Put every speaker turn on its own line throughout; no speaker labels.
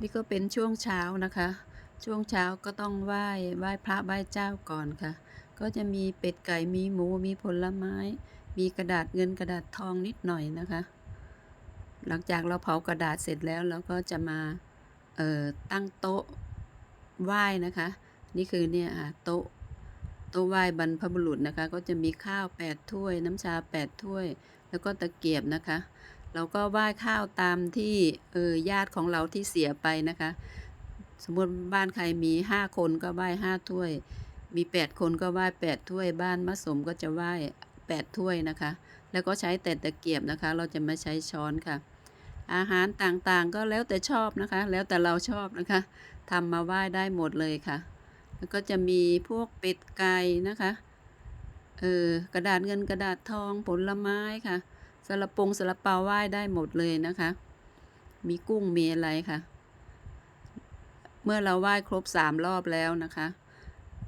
นี่ก็เป็นช่วงเช้านะคะ ช่วงเช้าก็ต้องไหว้ไหว้พระไหว้เจ้าก่อนค่ะ ก็จะมีเป็ดไก่มีหมูมีผลไม้ มีกระดาษเงินกระดาษทองนิดหน่อยนะคะ หลังจากเราเผากระดาษเสร็จแล้วเราก็จะมาเอ่อตั้งโต๊ะไหว้นะคะ นี่คือเนี่ยอะโต๊ะโต๊ะไหว้บรรพบุรุษนะคะ ก็จะมีข้าวแปดถ้วย น้ำชาแปดถ้วย แล้วก็ตะเกียบนะคะ เราก็ไหว้ข้าวตามที่เออญาติของเราที่เสียไปนะคะ สมมติบ้านใครมีห้าคนก็ไหว้ห้าถ้วย มีแปดคนก็ไหว้แปดถ้วย บ้านมะสมก็จะไหว้แปดถ้วยนะคะ แล้วก็ใช้แต่ตะเกียบนะคะ เราจะไม่ใช้ช้อนค่ะ อาหารต่างๆก็แล้วแต่ชอบนะคะ แล้วแต่เราชอบนะคะทำมาไหว้ได้หมดเลยค่ะ แล้วก็จะมีพวกเป็ดไก่นะคะเออกระดาษเงินกระดาษทองผลไม้ค่ะ สลับปงสลับเปาไหว้ได้หมดเลยนะคะ มีกุ้งมีอะไรค่ะ เมื่อเราไหว้ครบสามรอบแล้วนะคะ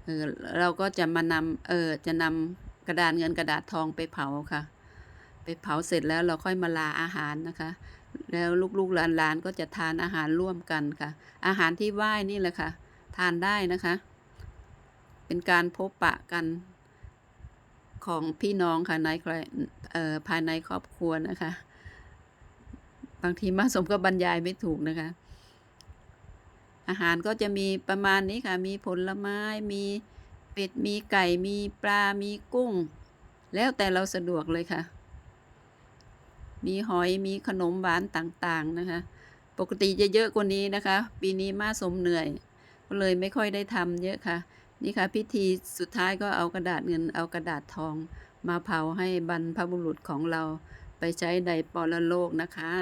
เออเราก็จะมานำเออจะนำกระดาษเงินกระดาษทองไปเผาค่ะ ไปเผาเสร็จแล้วเราค่อยมาลาอาหารนะคะ แล้วลูกๆหลานๆก็จะทานอาหารร่วมกันค่ะ อาหารที่ไหว้นี่แหละค่ะ ทานได้นะคะ เป็นการพบปะกัน ของพี่น้องค่ะในใครเอ่อภายในครอบครัวนะคะ บางทีมาสมก็บรรยายไม่ถูกนะคะ อาหารก็จะมีประมาณนี้ค่ะ มีผลไม้มีเป็ดมีไก่มีปลา มีกุ้ง แล้วแต่เราสะดวกเลยค่ะ มีหอยมีขนมหวานต่างๆนะคะ ปกติจะเยอะกว่านี้นะคะ ปีนี้มาสมเหนื่อย ก็เลยไม่ค่อยได้ทำเยอะค่ะ นี่ค่ะพิธีสุดท้ายก็เอากระดาษเงินเอากระดาษทอง มาเผาให้บรรพบุรุษของเราไปใช้ในปรโลกนะคะ